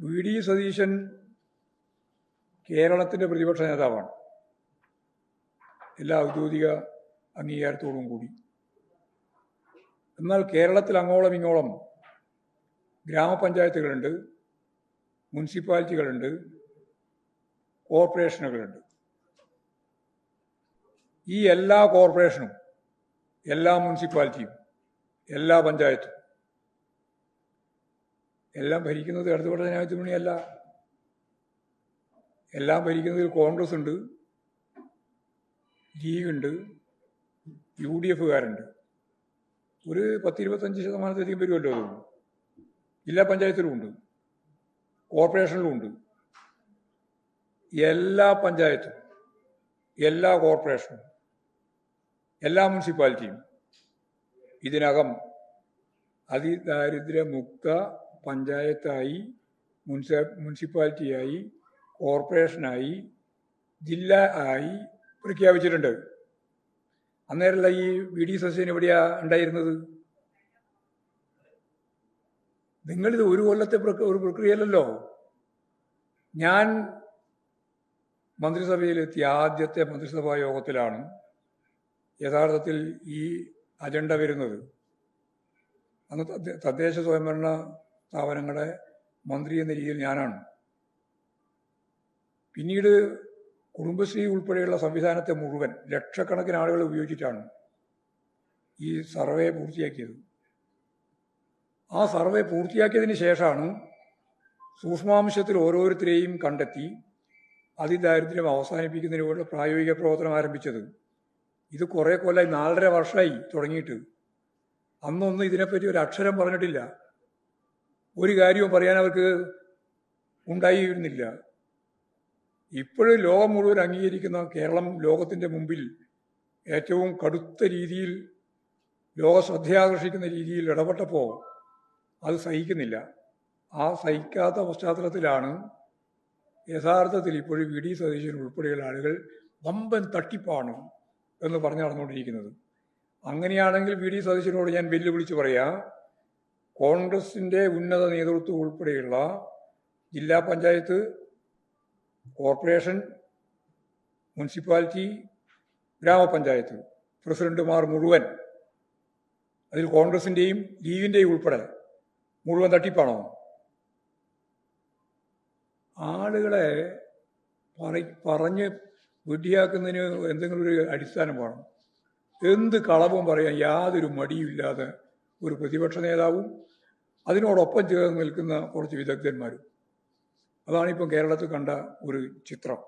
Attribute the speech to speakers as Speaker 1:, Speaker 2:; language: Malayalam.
Speaker 1: വി ഡി സതീശൻ കേരളത്തിന്റെ പ്രതിപക്ഷ നേതാവാണ്. എല്ലാ ഔദ്യോഗിക അംഗീകാരത്തോടും കൂടി. എന്നാൽ കേരളത്തിൽ അങ്ങോളം ഇങ്ങോളം ഗ്രാമപഞ്ചായത്തുകളുണ്ട് മുനിസിപ്പാലിറ്റികളുണ്ട് കോർപ്പറേഷനുകളുണ്ട്. ഈ എല്ലാ കോർപ്പറേഷനും എല്ലാ മുനിസിപ്പാലിറ്റിയും എല്ലാ പഞ്ചായത്തും എല്ലാം ഭരിക്കുന്നത് ഇടതുപക്ഷ ജനാധിപത്യ മുന്നണിയല്ല എല്ലാം ഭരിക്കുന്നതിൽ കോൺഗ്രസ് ഉണ്ട്. ലീഗുണ്ട്. യു ഡി എഫുകാരുണ്ട് ഒരു പത്തിരുപത്തഞ്ച് ശതമാനത്തിലധികം വരുമല്ലോ അത് ജില്ലാ പഞ്ചായത്തിലും ഉണ്ട്. കോർപ്പറേഷനിലും ഉണ്ട്. എല്ലാ പഞ്ചായത്തും എല്ലാ കോർപ്പറേഷനും എല്ലാ മുനിസിപ്പാലിറ്റിയും ഇതിനകം അതിദാരിദ്ര്യമുക്ത പഞ്ചായത്തായി മുനിസ മുനിസിപ്പാലിറ്റിയായി കോർപ്പറേഷനായി ജില്ല ആയി പ്രഖ്യാപിച്ചിട്ടുണ്ട്. അന്നേരമല്ല ഈ വി ഡി സസ്യൻ എവിടെയാ ഉണ്ടായിരുന്നത്? നിങ്ങളിത് ഒരു കൊല്ലത്തെ ഒരു പ്രക്രിയയല്ലല്ലോ. ഞാൻ മന്ത്രിസഭയിലെത്തിയ ആദ്യത്തെ മന്ത്രിസഭാ യോഗത്തിലാണ് യഥാർത്ഥത്തിൽ ഈ അജണ്ട വരുന്നത്. അന്ന് തദ്ദേ- തദ്ദേശ സ്വയംഭരണ സ്ഥാപനങ്ങളുടെ മന്ത്രി എന്ന രീതിയിൽ ഞാനാണ്. പിന്നീട് കുടുംബശ്രീ ഉൾപ്പെടെയുള്ള സംവിധാനത്തെ മുഴുവൻ ലക്ഷക്കണക്കിന് ആളുകൾ ഉപയോഗിച്ചിട്ടാണ് ഈ സർവേ പൂർത്തിയാക്കിയത്. ആ സർവേ പൂർത്തിയാക്കിയതിന് ശേഷമാണ് സൂക്ഷ്മാംശത്തിൽ ഓരോരുത്തരെയും കണ്ടെത്തി അതിദാരിദ്ര്യം അവസാനിപ്പിക്കുന്നതിനുള്ള പ്രായോഗിക പ്രവർത്തനം ആരംഭിച്ചത്. ഇത് കുറേ കൊല്ലമായി നാലര വർഷമായി തുടങ്ങിയിട്ട്. അന്നൊന്നും ഇതിനെപ്പറ്റി ഒരു അക്ഷരം പറഞ്ഞിട്ടില്ല. ഒരു കാര്യവും പറയാൻ അവർക്ക് ഉണ്ടായിരുന്നില്ല. ഇപ്പോഴും ലോകം മുഴുവൻ അംഗീകരിക്കുന്ന കേരളം ലോകത്തിന്റെ മുമ്പിൽ ഏറ്റവും കടുത്ത രീതിയിൽ ലോക ശ്രദ്ധയാകർഷിക്കുന്ന രീതിയിൽ ഇടപെട്ടപ്പോൾ അത് സഹിക്കുന്നില്ല. ആ സഹിക്കാത്ത പശ്ചാത്തലത്തിലാണ് യഥാർത്ഥത്തിൽ ഇപ്പോഴും വി. ഡി. സതീശൻ ഉൾപ്പെടെയുള്ള ആളുകൾ വമ്പൻ തട്ടിപ്പാണ് എന്ന് പറഞ്ഞു നടന്നുകൊണ്ടിരിക്കുന്നത്. അങ്ങനെയാണെങ്കിൽ വി. ഡി. സതീശനോട് ഞാൻ വെല്ലുവിളിച്ച് പറയാം. കോൺഗ്രസിന്റെ ഉന്നത നേതൃത്വം ഉൾപ്പെടെയുള്ള ജില്ലാ പഞ്ചായത്ത് കോർപ്പറേഷൻ മുനിസിപ്പാലിറ്റി ഗ്രാമപഞ്ചായത്ത്. പ്രസിഡന്റുമാർ മുഴുവൻ അതിൽ കോൺഗ്രസിന്റെയും ലീഗിന്റെയും ഉൾപ്പെടെ മുഴുവൻ തട്ടിപ്പാണോ? ആളുകളെ പറ പറഞ്ഞ് വിഡ്ഢിയാക്കുന്നതിന് എന്തെങ്കിലും ഒരു അടിസ്ഥാനം വേണം. എന്ത് കളവും പറയാൻ യാതൊരു മടിയുമില്ലാതെ ഒരു പ്രതിപക്ഷ നേതാവും അതിനോടൊപ്പം ചേർന്ന് നിൽക്കുന്ന കുറച്ച് വിദഗ്ധന്മാരും. അതാണിപ്പം കേരളത്തിൽ കണ്ട ഒരു ചിത്രം.